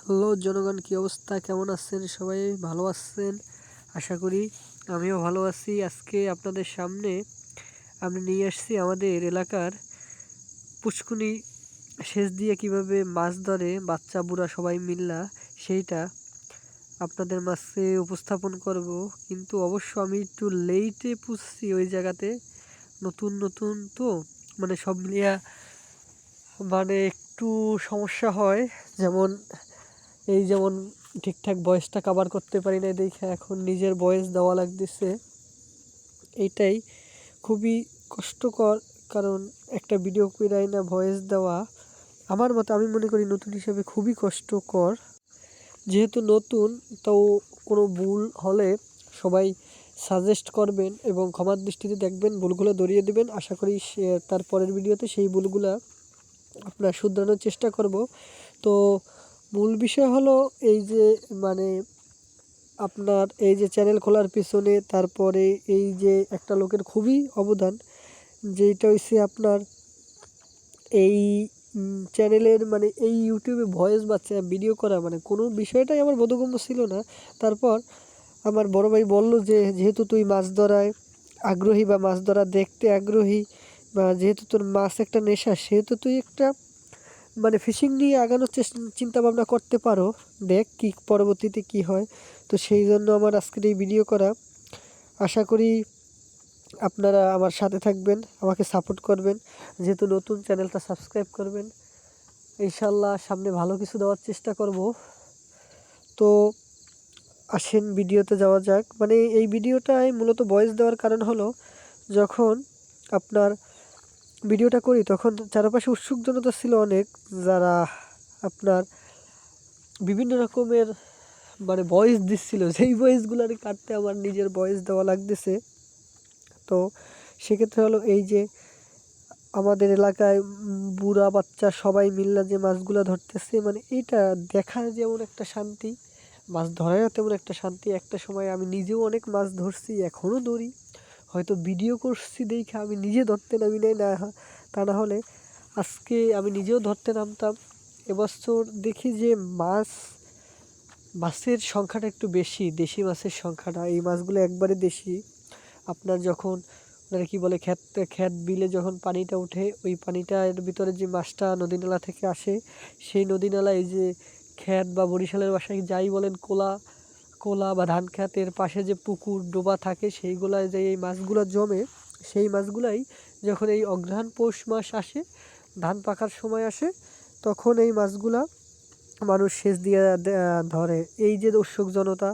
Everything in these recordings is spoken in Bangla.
হ্যালো জনগণ, কী অবস্থা? কেমন আছেন সবাই? ভালো আছেন? আশা করি আমিও ভালো আছি। আজকে আপনাদের সামনে আমি নিয়ে আসছি আমাদের এলাকার পুষ্কুনি সেচ দিয়ে কীভাবে মাছ ধরে, বাচ্চা, বুড়া সবাই মিল্লা, সেইটা আপনাদের মাঝে উপস্থাপন করব। কিন্তু অবশ্য আমি একটু লেটে পুষছি ওই জায়গাতে। নতুন নতুন তো মানে সব মিলিয়া মানে একটু সমস্যা হয়। যেমন এই যেমন ঠিকঠাক বয়সটা কাভার করতে পারি না দেখে এখন নিজের বয়স দেওয়া লাগতেছে। এইটাই খুবই কষ্টকর, কারণ একটা ভিডিও কইরাই না ভয়েস দেওয়া আমার মতে আমি মনে করি নতুন হিসাবে খুবই কষ্টকর। যেহেতু নতুন, তো কোনো ভুল হলে সবাই সাজেস্ট করবেন এবং ক্ষমার দৃষ্টিতে দেখবেন, ভুলগুলো ধরিয়ে দেবেন। আশা করি তার পরের ভিডিওতে সেই ভুলগুলো আপনার শুধরানোর চেষ্টা করব। তো মূল বিষয় হলো এই যে মানে আপনার এই যে চ্যানেল খোলার পিছনে, তারপরে এই যে একটা লোকের খুবই অবদান যেটা হচ্ছে আপনার এই চ্যানেলের মানে এই ইউটিউবে ভয়েস বাচ্চা ভিডিও করা মানে কোনো বিষয়টাই আমার বোধগম্য ছিল না। তারপর আমার বড় ভাই বলল যে, যেহেতু তুই মাছ ধরায় আগ্রহী বা মাছ ধরা দেখতে আগ্রহী বা যেহেতু তোর মাছ একটা নেশা, সেহেতু তুই একটা মানে ফিশিং নিয়ে আগানোর চেষ্টা ভাবনা করতে পারো। দেখ কি পরবর্তীতে কি হয়। তো সেই জন্য আমার আজকের এই ভিডিও করা। আশা করি আপনারা আমার সাথে থাকবেন, আমাকে সাপোর্ট করবেন। যেহেতু নতুন চ্যানেলটা সাবস্ক্রাইব করবেন ইনশাল্লাহ সামনে ভালো কিছু দেওয়ার চেষ্টা করব। তো আসেন ভিডিওতে যাওয়া যাক। মানে এই ভিডিওটায় মূলত ভয়েস দেওয়ার কারণ হলো, যখন আপনার ভিডিওটা করি, তখন চারপাশে উৎসুক জনতা ছিল অনেক, যারা আপনার বিভিন্ন রকমের মানে ভয়েস দিচ্ছিল। সেই ভয়েসগুলো আর কাটতে আমার নিজের ভয়েস দেওয়া লাগতেছে। তো সেক্ষেত্রে হলো এই যে আমাদের এলাকায় বুড়া বাচ্চা সবাই মিল্লা যে মাছগুলো ধরতেছে মানে এইটা দেখা যেমন একটা শান্তি, মাছ ধরারও তেমন একটা শান্তি। একটা সময় আমি নিজেও অনেক মাছ ধরছি এখনও ধরি। হয়তো ভিডিও করছি দেখে আমি নিজে ধরতে নামি নাই, না তা না হলে আজকে আমি নিজেও ধরতে নামতাম। এবছর দেখি যে মাছ, মাছের সংখ্যাটা একটু বেশি, দেশি মাছের সংখ্যাটা, এই মাছগুলো একবারে দেশি। আপনার যখন ওনারা কী বলে খ্যাত খ্যাত বিলে যখন পানিটা ওঠে, ওই পানিটার ভিতরে যে মাছটা নদী নালা থেকে আসে, সেই নদী নালা এই যে খ্যাত বা বরিশালের বাসায় যাই বলেন, কোলা কোলা বা ধান খ্যাতের পাশে যে পুকুর, ডোবা থাকে, সেইগুলায় যে এই মাছগুলো জমে, সেই মাছগুলাই যখন এই অঘ্রাণ পৌষ মাস আসে, ধান পাকার সময় আসে, তখন এই মাছগুলা মানুষ সেচ দিয়ে ধরে। এই যে দর্শক জনতা,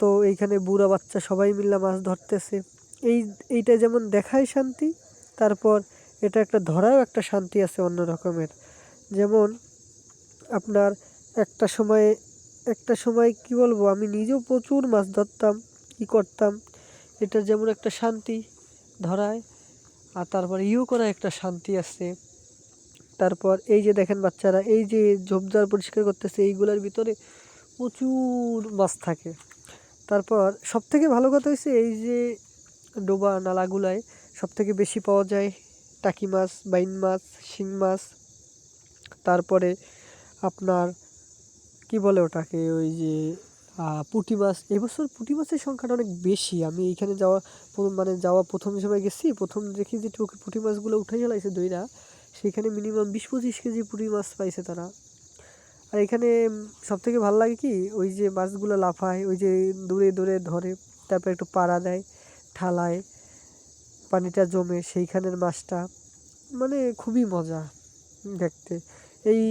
তো এইখানে বুড়া বাচ্চা সবাই মিলে মাছ ধরতেছে। এই, এইটা যেমন দেখায় শান্তি, তারপর এটা একটা ধরাও একটা শান্তি আছে অন্য রকমের। যেমন আপনার একটা সময়ে একটা সময় কি বলব, আমি নিজেও প্রচুর মাছ ধরতাম কী করতাম। এটা যেমন একটা শান্তি ধরায়, আর তারপর ইউ করা একটা শান্তি আছে। তারপর এই যে দেখেন বাচ্চারা, এই যে ঝোপঝাড় পরিষ্কার করতেছে, এইগুলোর ভিতরে প্রচুর মাছ থাকে। তারপর সবথেকে ভালো কথা হয়েছে এই যে ডোবা নালাগুলায় সবথেকে বেশি পাওয়া যায় টাকি মাছ, বাইন মাছ, শিং মাছ। তারপরে আপনার কি বলে ওটাকে? ওই যে পুঁটি মাছ। এবছর পুঁটি মাছের সংখ্যাটা অনেক বেশি। আমি এইখানে যাওয়া, প্রথম মানে যাওয়া প্রথম সময় গেছি। প্রথম দেখি যে পুঁটি মাছগুলো উঠে গেলাইছে দইরা সেখানে মিনিমাম বিশ পঁচিশ কেজি পুঁটি মাছ পাইছে তারা। আর এখানে সবথেকে ভালো লাগে কি? ওই যে মাছগুলো লাফায়, ওই যে দূরে দূরে ধরে, তারপর একটু পাড়া দেয় থালায় পানিটা জমে সেইখানের মাছটা। মানে খুবই মজা দেখতে। এই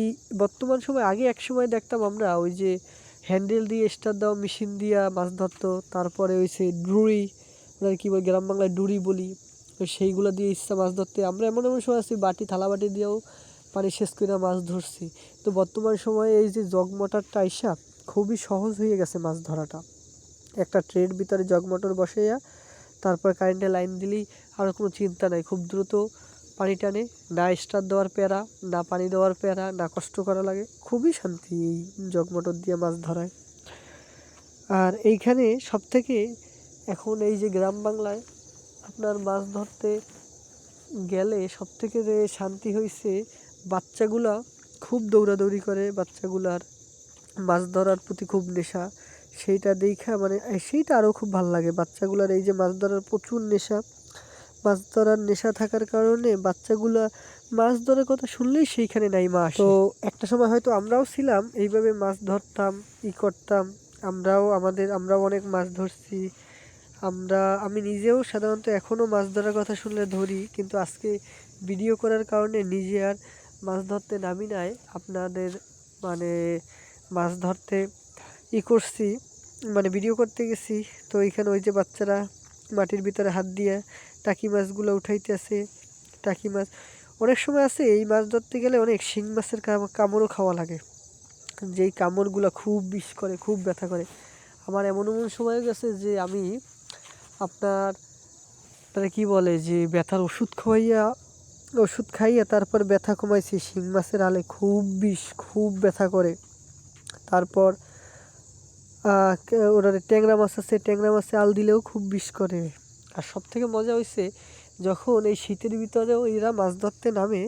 বর্তমান সময় আগে এক সময় দেখতাম আমরা ওই যে হ্যান্ডেল দিয়ে স্টার দেওয়া মেশিন দিয়া মাছ ধরতো, তারপরে ওই সে ডুরি ওরা কী বল গ্রাম বাংলায় ডুরি বলি সেইগুলো দিয়ে ইচ্ছা মাছ ধরতে। আমরা এমন এমন সময় আছি, বাটি, থালা বাটি দিয়েও পানি শেষ করে মাছ ধরছি। তো বর্তমান সময়ে এই যে জগ মোটরটা আইসা খুবই সহজ হয়ে গেছে মাছ ধরাটা। একটা ট্রের ভিতরে জগ মোটর বসাইয়া, তারপর কারেন্টের লাইন দিলেই আর কোনো চিন্তা নাই, খুব দ্রুত পানি টানে, না স্টার দেওয়ার প্যারা, না পানি দেওয়ার প্যারা, না কষ্ট করা লাগে। খুবই শান্তি এই জগ মোটর দিয়ে মাছ ধরায়। আর এইখানে সবথেকে এখন এই যে গ্রাম বাংলায় আপনার মাছ ধরতে গেলে সবথেকে যে শান্তি হয়েছে বাচ্চাগুলা খুব দৌড়াদৌড়ি করে বাচ্চাগুলার মাছ ধরার প্রতি খুব নেশা। সেইটা দেখা মানে সেইটা আরও খুব ভালো লাগে। বাচ্চাগুলোর এই যে মাছ ধরার প্রচুর নেশা। মাছ ধরার নেশা থাকার কারণে বাচ্চাগুলা মাছ ধরার কথা শুনলেই সেইখানে নাই মা তো একটা সময় হয়তো আমরাও ছিলাম, এইভাবে মাছ ধরতাম, ই করতাম। আমরাও, আমাদের, আমরাও অনেক মাছ ধরছি। আমরা, আমি নিজেও সাধারণত এখনও মাছ ধরার কথা শুনলে ধরি, কিন্তু আজকে ভিডিও করার কারণে নিজে আর মাছ ধরতে নামি নাই। আপনাদের মানে মাছ ধরতে ই করছি মানে ভিডিও করতে গেছি। তো এখানে ওই যে বাচ্চারা মাটির ভিতরে হাত দিয়ে টাকি মাছগুলো উঠাইতেছে, টাকি মাছ। অনেক সময় আছে এই মাছ ধরতে গেলে অনেক শিং মাছের কামড়ও খাওয়া লাগে। যেই কামড়গুলো খুব বিষ করে, খুব ব্যথা করে। আমার এমন এমন সময় গেছে যে আমি আপনার তারা কি বলে যে ব্যথার ওষুধ খাওয়াইয়া, ওষুধ খাইয়া তারপর ব্যথা কমাইছি, শিং মাছের আলে খুব বিষ, খুব ব্যথা করে। তারপর ওরা ট্যাংরা মাছ আছে, ট্যাংরা মাছে আল দিলেও খুব বিষ করে। আর সব থেকে মজা হয়েছে যখন এই শীতের ভিতরেও এরা মাছ ধরতে নামে,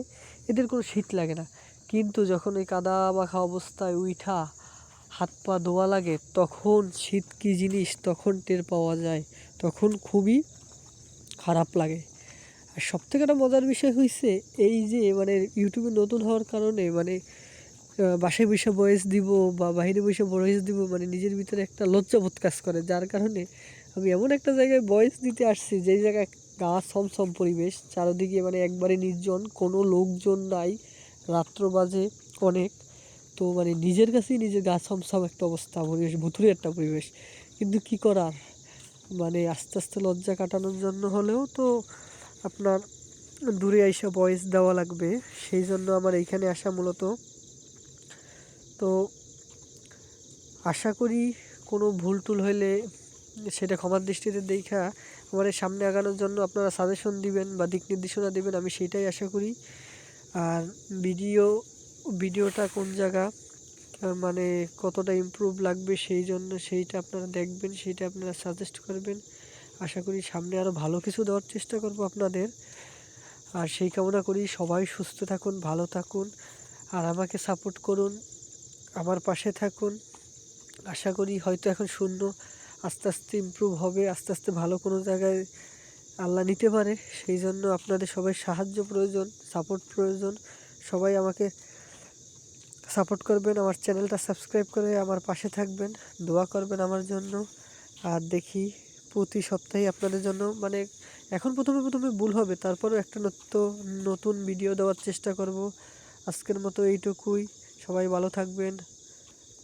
এদের কোনো শীত লাগে না। কিন্তু যখন এই কাদা মাখা অবস্থায় উইঠা হাত পা ধোয়া লাগে, তখন শীত কী জিনিস তখন টের পাওয়া যায়, তখন খুবই খারাপ লাগে। আর সবথেকে একটা মজার বিষয় হয়েছে এই যে মানে ইউটিউবে নতুন হওয়ার কারণে মানে বাসায় বসে বয়স দিব বা বাইরে বসে বয়স দিব মানে নিজের ভিতরে একটা লজ্জাবোধ কাজ করে, যার কারণে আমি এমন একটা জায়গায় বয়স দিতে আসছি, যেই জায়গায় গা ছমছম পরিবেশ, চারদিকে মানে একবারে নির্জন, কোনো লোকজন নাই, রাত্র বাজে অনেক। তো মানে নিজের কাছেই নিজের গা ছমছম একটা অবস্থা, পরিবেশ, ভুতুরে একটা পরিবেশ। কিন্তু কি করার? মানে আস্তে আস্তে লজ্জা কাটানোর জন্য হলেও তো আপনার দূরে আইসা বয়স দেওয়া লাগবে। সেই জন্য আমার এইখানে আসা মূলত। তো আশা করি কোনো ভুল টুল হইলে সেটা ক্ষমার দৃষ্টিতে দেখা আমার সামনে আগানোর জন্য আপনারা সাজেশন দিবেন বা দিক নির্দেশনা দেবেন, আমি সেটাই আশা করি। আর ভিডিও ভিডিওটা কোন জায়গা মানে কতটা ইমপ্রুভ লাগবে সেই জন্য সেইটা আপনারা দেখবেন, সেইটা আপনারা সাজেস্ট করবেন। আশা করি সামনে আরও ভালো কিছু দেওয়ার চেষ্টা করব আপনাদের। আর সেই কামনা করি সবাই সুস্থ থাকুন, ভালো থাকুন, আর আমাকে সাপোর্ট করুন, আমার পাশে থাকুন। আশা করি হয়তো এখন শূন্য। আস্তে আস্তে ইমপ্রুভ হবে, আস্তে আস্তে ভালো কোনো জায়গায় আল্লাহ নিতে পারে, সেই জন্য আপনাদের সবাই সাহায্য প্রয়োজন সাপোর্ট প্রয়োজন। সবাই আমাকে সাপোর্ট করবেন, আমার চ্যানেলটা সাবস্ক্রাইব করে আমার পাশে থাকবেন, দোয়া করবেন আমার জন্য। আর দেখি প্রতি সপ্তাহে আপনাদের জন্য মানে এখন প্রথমে প্রথমে ভুল হবে, তারপরেও একটা নত্য, নতুন ভিডিও দেওয়ার চেষ্টা করব। আজকের মতো এইটুকুই, সবাই ভালো থাকবেন।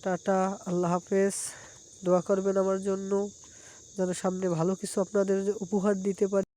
টাটা, আল্লাহ হাফেজ। দোয়া করবেন আমার জন্য যেন সামনে ভালো কিছু আপনাদের উপহার দিতে পারি।